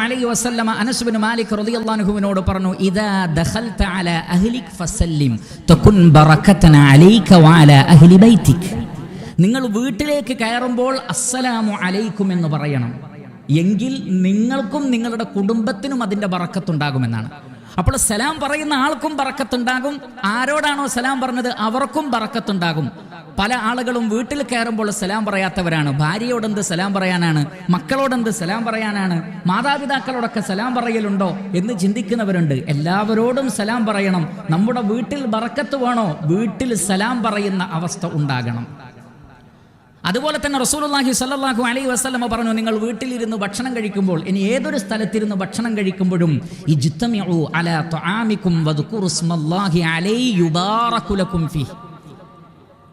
അലൈഹി വസല്ലമ അനസ് ബിൻ മാലിക് പറഞ്ഞു ഇദാ ദഖൽത അല ഫസല്ലിം അലൈക അഹ്ലി നിങ്ങൾ വീട്ടിലേക്ക് കയറുമ്പോൾ അസ്സലാമു അലൈക്കും എന്ന് പറയണം. എങ്കിൽ നിങ്ങൾക്കും നിങ്ങളുടെ കുടുംബത്തിനും അതിന്റെ ബറക്കത്തുണ്ടാകുമെന്നാണ്. അപ്പോൾ സലാം പറയുന്ന ആൾക്കും ബറക്കത്തുണ്ടാകും. ആരോടാണോ സലാം പറഞ്ഞത്? അവർക്കും ബറക്കത്തുണ്ടാകും. പല ആളുകളും വീട്ടിൽ കയറുമ്പോൾ സലാം പറയാത്തവരാണ്. ഭാര്യയോടെന്ത് സലാം പറയാനാണ്? മക്കളോടെന്ത് സലാം പറയാനാണ്? മാതാപിതാക്കളോടൊക്കെ സലാം പറയലുണ്ടോ എന്ന് ചിന്തിക്കുന്നവരുണ്ട്. എല്ലാവരോടും സലാം പറയണം. നമ്മുടെ വീട്ടിൽ ബറക്കത്ത് വേണോ? വീട്ടിൽ സലാം പറയുന്ന അവസ്ഥ ഉണ്ടാകണം. അതുപോലെ തന്നെ റസൂലുള്ളാഹി സ്വല്ലല്ലാഹു അലൈഹി വസല്ലമ പറഞ്ഞു നിങ്ങൾ വീട്ടിലിരുന്ന് ഭക്ഷണം കഴിക്കുമ്പോൾ ഇനി ഏതൊരു സ്ഥലത്തിരുന്ന് ഭക്ഷണം കഴിക്കുമ്പോഴും ഇജ്തമിഉ അലാ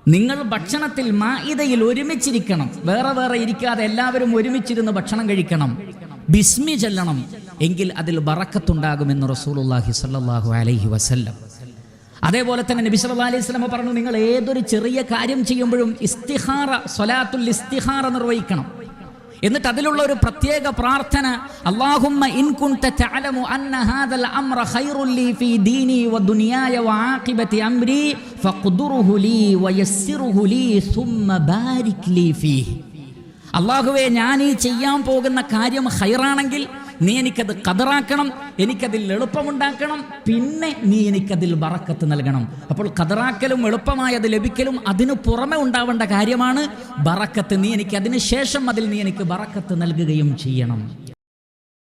നിങ്ങൾ ഭക്ഷണത്തിൽ മായിതയിൽ ഒരുമിച്ചിരിക്കണം. വേറെ വേറെ ഇരിക്കാതെ എല്ലാവരും ഒരുമിച്ചിരുന്ന് ഭക്ഷണം കഴിക്കണം. ബിസ്മി ചെല്ലണം. എങ്കിൽ അതിൽ ബറക്കത്തുണ്ടാകുമെന്ന് റസൂലുള്ളാഹി സ്വല്ലല്ലാഹു അലൈഹി വസല്ലം. അതേപോലെ തന്നെ നബി സല്ലല്ലാഹു അലൈഹി വസല്ലം പറഞ്ഞു നിങ്ങൾ ഏതൊരു ചെറിയ കാര്യം ചെയ്യുമ്പോഴും ഇസ്തിഹാറ സ്വലാത്തുൽ ഇസ്തിഹാറ നിർവഹിക്കണം. എന്നിട്ട് അതിലുള്ള ഒരു പ്രത്യേക പ്രാർത്ഥന കുൻത തഅലമു അന്ന ഹാദൽ അംറ ലീ ഫീ ദീനി വ ആഖിബതി ഫഖ്ദുറുഹു ലീ ലീ ബാരിക് ലീ അള്ളാഹുവെ ഞാൻ ഈ ചെയ്യാൻ പോകുന്ന കാര്യം ഹൈറാണെങ്കിൽ നീ എനിക്കത് കതറാക്കണം എനിക്കതിൽ എളുപ്പമുണ്ടാക്കണം പിന്നെ നീ എനിക്കതിൽ ബറക്കത്ത് നൽകണം. അപ്പോൾ കതറാക്കലും എളുപ്പമായത് ലഭിക്കലും അതിനു പുറമെ ഉണ്ടാവേണ്ട കാര്യമാണ് ബറക്കത്ത്. നീ എനിക്ക് അതിന് ശേഷം അതിൽ നീ എനിക്ക് ബറക്കത്ത് നൽകുകയും ചെയ്യണം.